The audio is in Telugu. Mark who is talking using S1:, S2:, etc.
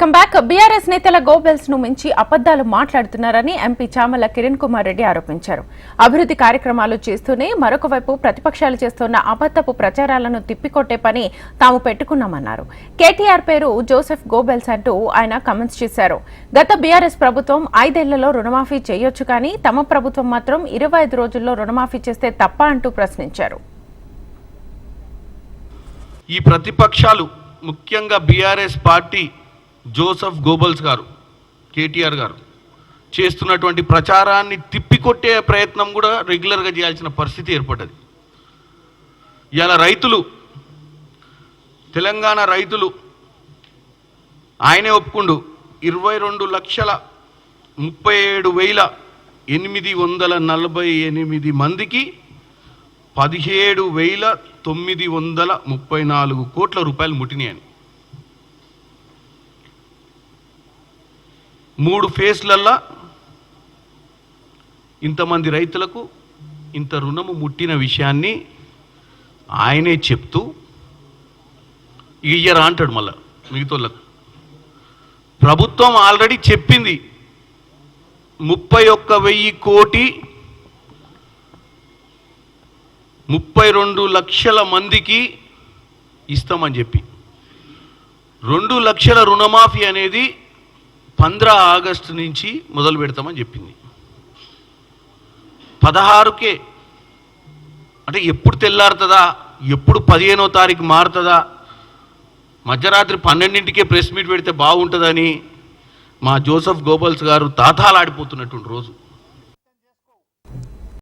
S1: కంబ్యాక్ బీఆర్ఎస్ నేతల గోబెల్స్ను మించి అబద్దాలు మాట్లాడుతున్నారని ఎంపీ చామల కిరణ్ కుమార్ రెడ్డి ఆరోపించారు. అభివృద్ధి కార్యక్రమాలు చేస్తూనే మరొక వైపు ప్రతిపక్షాలు చేస్తున్న అబద్దపు ప్రచారాలను తిప్పికొట్టే పని తాము పెట్టుకున్నామన్నారు. కేటీఆర్ పేరు జోసెఫ్ గోబెల్స్ అంటూ ఆయన కమెంట్స్ చేశారు. గత బీఆర్ఎస్ ప్రభుత్వం ఐదేళ్ళలో రుణమాఫీ చేయొచ్చు కానీ తమ ప్రభుత్వం మాత్రం ఇరవై ఐదు రోజుల్లో రుణమాఫీ చేస్తే తప్ప అంటూ ప్రశ్నించారు.
S2: ఈ ప్రతిపక్షాలు ముఖ్యంగా బీఆర్ఎస్ పార్టీ జోసఫ్ గోబల్స్ గారు కేటీఆర్ గారు చేస్తున్నటువంటి ప్రచారాన్ని తిప్పికొట్టే ప్రయత్నం కూడా రెగ్యులర్గా చేయాల్సిన పరిస్థితి ఏర్పడ్డది. ఇవాళ రైతులు తెలంగాణ రైతులు ఆయనే ఒప్పుకుండు ఇరవై రెండు లక్షల ముప్పై ఏడు వేల ఎనిమిది వందల నలభై ఎనిమిది మందికి పదిహేడు వేల తొమ్మిది వందల ముప్పై నాలుగు కోట్ల రూపాయలు ముట్టినాయని. మూడు ఫేస్లల్లా ఇంతమంది రైతులకు ఇంత రుణము ముట్టిన విషయాన్ని ఆయనే చెప్తూ ఇయ్యరా అంటాడు మళ్ళా మిగతోళ్ళకు. ప్రభుత్వం ఆల్రెడీ చెప్పింది ముప్పై ఒక్క వెయ్యి కోటి ముప్పై రెండు లక్షల మందికి ఇస్తామని చెప్పి. రెండు లక్షల రుణమాఫీ అనేది పంద్రా ఆగస్టు నుంచి మొదలు పెడతామని చెప్పింది. పదహారుకే అంటే ఎప్పుడు తెల్లారుతుందా ఎప్పుడు పదిహేనో తారీఖు మారుతుందా మధ్యరాత్రి పన్నెండింటికే ప్రెస్ మీట్ పెడితే బాగుంటుందని మా జోసఫ్ గోబల్స్ గారు తాతాలాడిపోతున్నటువంటి రోజు.